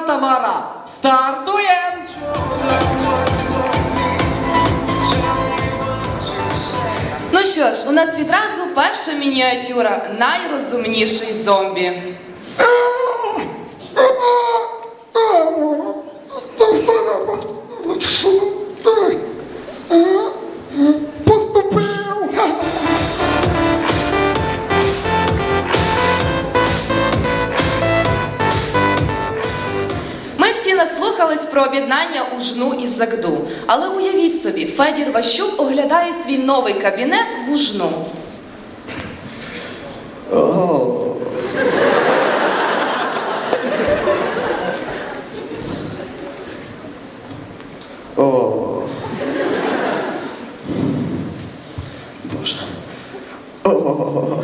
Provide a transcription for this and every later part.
Тамара, стартуємо! Ну що ж, у нас відразу перша мініатюра найрозумніший зомбі. Ужну. Але уявіть собі, Федір Ващук оглядає свій новий кабінет в Ужну. О. Боже. О.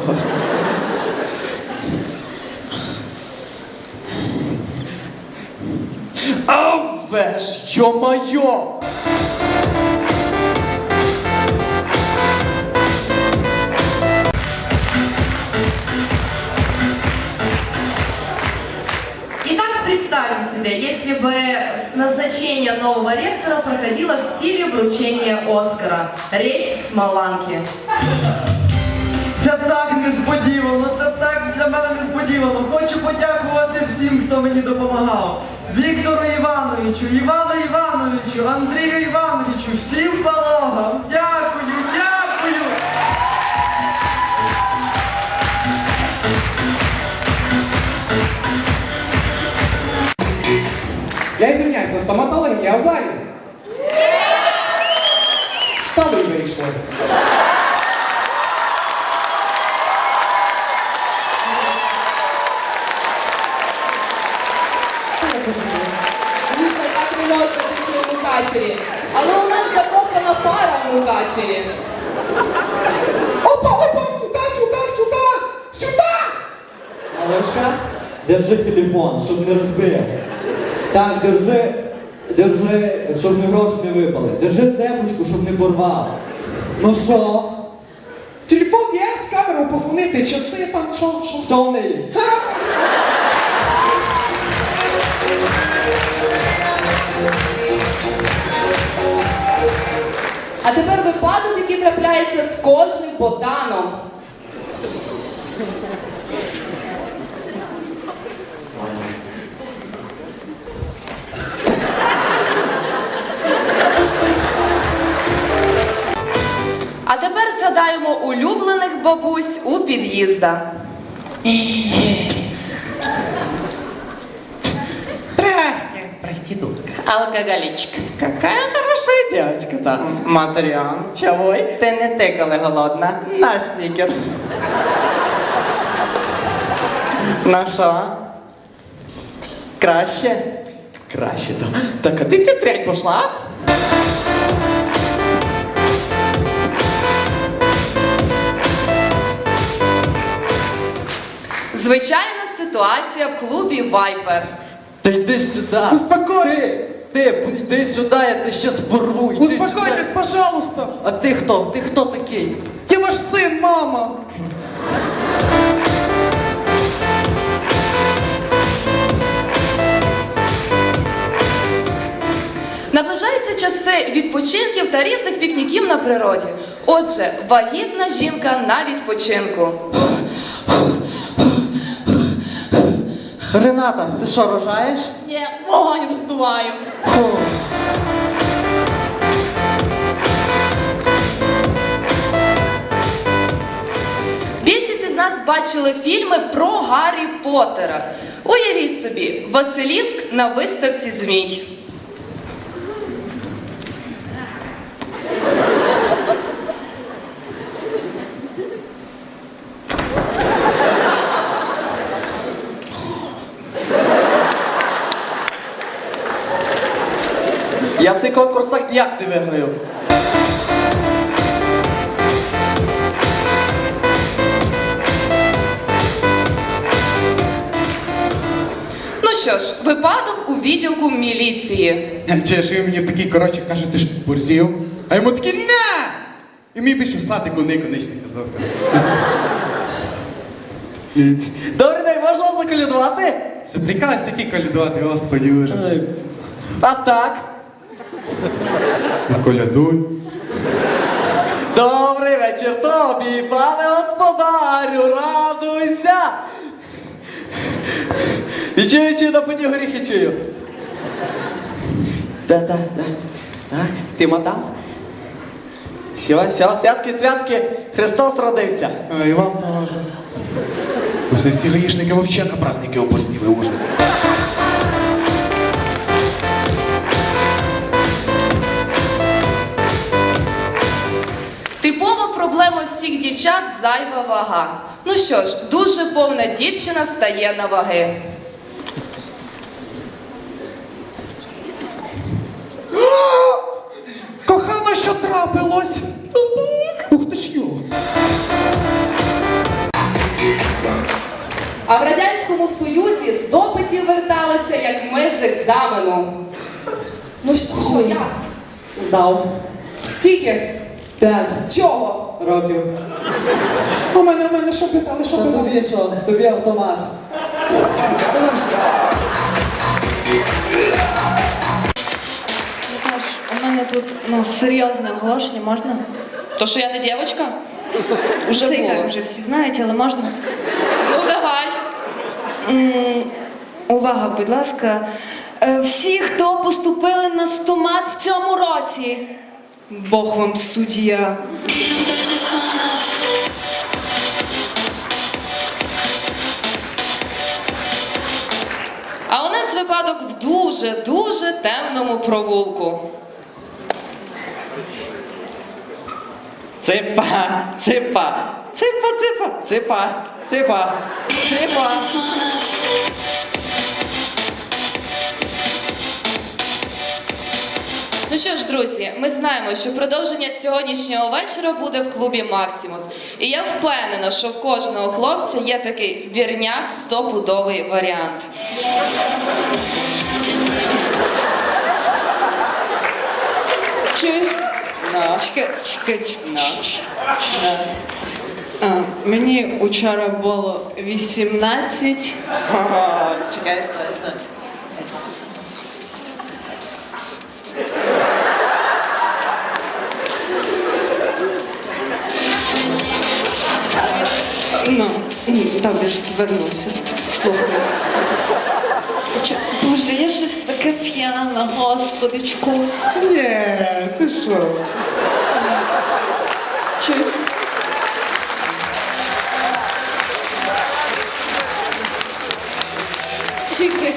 А веш, йо-майо! Итак, представьте себе, если бы назначение нового ректора проходило в стиле вручения Оскара. Речь с Маланки. Це так несподівано, це так для мене несподівано. Хочу подякувати всім, хто мені допомагав. Віктору Івановичу, Івану Івановичу, Андрію Івановичу, всім пологам. Дякую, дякую. Я извиняюсь, а стоматология в залі. І вийшли. Мукачеві. Але у нас закохана пара в Мукачеві. Опа, опа, сюда, сюда, сюда, сюда! Малышка, держи телефон, щоб не розбив. Так, держи, держи, щоб не гроші не випали. Держи цепочку, щоб не порвав. Ну що? Телефон є, з камерою позвонити, часи там, що, що. Все в неї. Ха! А тепер випадок, який трапляється з кожним ботаном. А тепер згадаємо улюблених бабусь у під'їздах. Здрасте, проститутка. Алкоголичка. Какая хорошая девочка-то. Матрян, чавой, ти не ти, коли голодна. На снікерс. Ну що? Краще? Краще, то. Так, а ти ця трять пошла? Звичайна ситуація в клубі Вайпер. Та йди сюди. Успокойтесь. Ти, йди сюди, я тебе щас порву. Йди Успокойтесь, сюди. пожалуйста. А ти хто? Ти хто такий? Я ваш сын, мама. Наближаються часи відпочинків та різних пікніків на природі. Отже, вагітна жінка на відпочинку. Рената, ти що, рожаєш? Ні, вогонь роздуваю. Більшість із нас бачили фільми про Гаррі Поттера. Уявіть собі, Василіск на виставці змій. Я цей конкурс так як не виграю. Ну що ж, випадок у відділку міліції. Чи ж ви мені такий, коротше, кажете, що борзів? А йому такий не! І мені більше в садику не конечний казав. Добрий день, можна вас заколядувати? Що прикалась який колядувати, господі ужас. А так. Ну, Колядуй. Добрий вечір тобі, пане господарю, радуйся. Відчую, чую, на пені горіхи чую. Да, да, да. Так, ти мадам? Все, все, святки, святки, Христос родився. А, і вам тоже. Ці гаїшники на праздники оборзніли ужас. Дівчат зайва вага. Ну що ж, дуже повна дівчина стає на ваги. Кохано, що трапилось? Ух ти ж йо. А в Радянському Союзі з допитів верталися, як ми з екзамену. Ну що, як? Здав. Скільки? П'ять Чого? Років. У мене, у мене що питали, що Та питали? тобі що? Тобі автомат. Наташ, у мене тут ну, серйозне оголошення, можна? То що я не дівчинка? Вже Вже Це і було. так вже всі знають, але можна. Ну давай. М, Увага, будь ласка. Е, Всі, хто поступили на стомат в цьому році. Бог вам суддя. А у нас випадок в дуже-дуже темному провулку. Ципа, ципа, ципа, ципа, ципа, ципа, ципа. Ну що ж, друзі, ми знаємо, що продовження сьогоднішнього вечора буде в клубі Максимус. І я впевнена, що в кожного хлопця є такий вірняк стопудовий варіант. Чуєш? Чекай, чекай, чекай. А, мені вчора було 18. Чекай, стой, стой. Ну, ні, добре, що ти вернувся. Слухай. Боже, я щось таке п'яна, господичку. Ні, ти що? Чи... Чекай.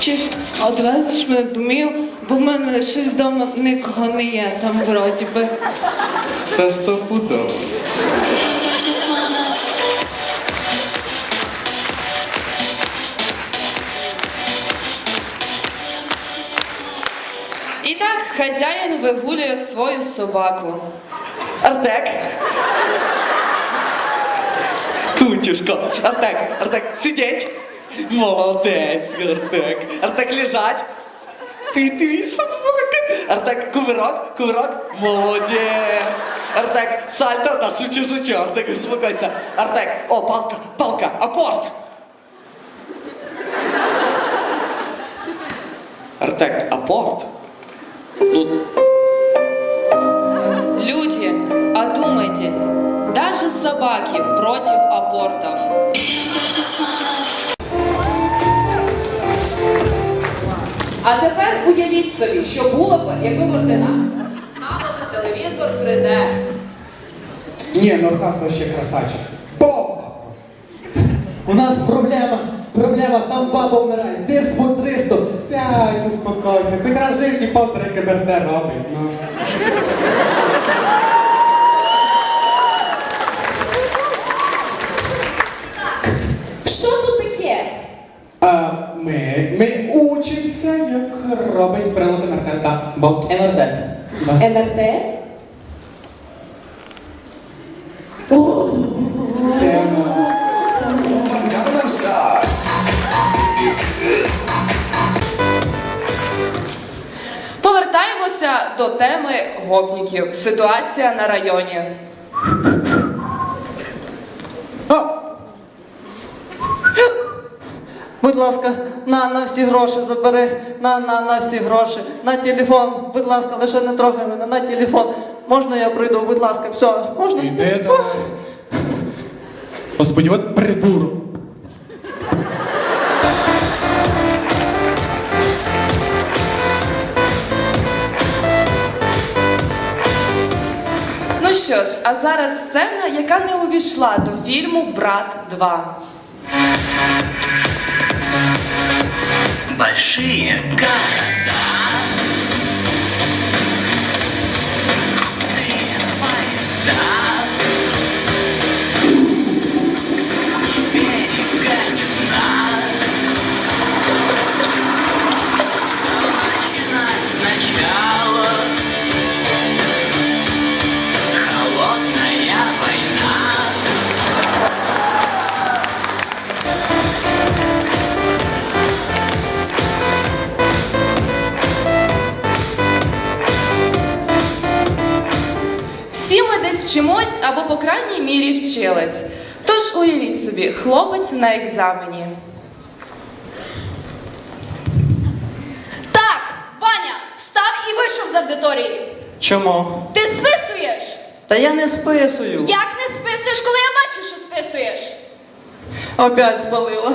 Чи одвезеш мене домів, бо в мене щось вдома нікого не є, там вроді би. Та стопудово. І так хазяїн вигулює свою собаку. Артек. Кутюшко. Артек, Артек, сидеть. Молодець, Артек. Артек, лежать. Ти твій собака. Артек, кувирок, кувирок. Молодець. Артек, сальто, та шучу, шучу. Артек, успокойся. Артек, о, палка, палка, апорт. Артек, апорт. Ну, Люди, одумайтесь, даже собаки против абортов. А тепер уявіть собі, що було б, якби ординатора ставили телевізор 3D. Ні, ну Хас вообще красавчик. Бомба! У нас проблема. Проблема, там баба вмирає. Диск по 300. Сядь, успокойся. Хоч раз в житті повтори КБРД робить, ну. Що тут таке? А, ми, ми учимося, як робить прилад МРТ та бот. МРТ. Да. НРТ? Тема. Повертаємося до теми гопніків. Ситуація на районі. Будь ласка, на, на всі гроші забери, на, на, на всі гроші, на телефон, будь ласка, лише не трогай мене, на телефон. Можна я пройду, будь ласка, все, можна? Іди давай. Господи, от придурок. Ну що ж, а зараз сцена, яка не увійшла до фільму Брат 2. Большие города. По крайній мірі вчились. Тож уявіть собі, хлопець на екзамені. Так, Ваня, встав і вийшов з аудиторії. Чому? Ти списуєш? Та я не списую. Як не списуєш, коли я бачу, що списуєш? Опять спалила.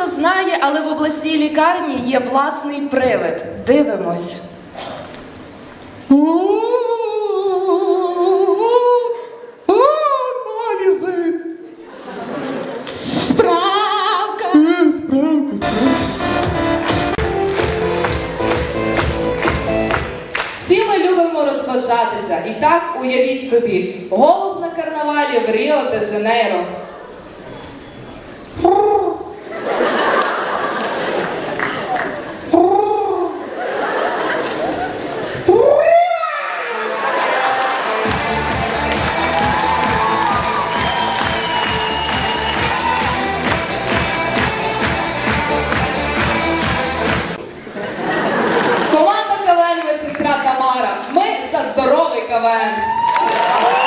Хто знає, але в обласній лікарні є власний привид. Дивимось. Аналізи. Справка. Всі ми любимо розважатися. І так уявіть собі, голуб на карнавалі в Ріо де Жанейро. Команда КВН медсестра Тамара. Ми за здоровий КВН.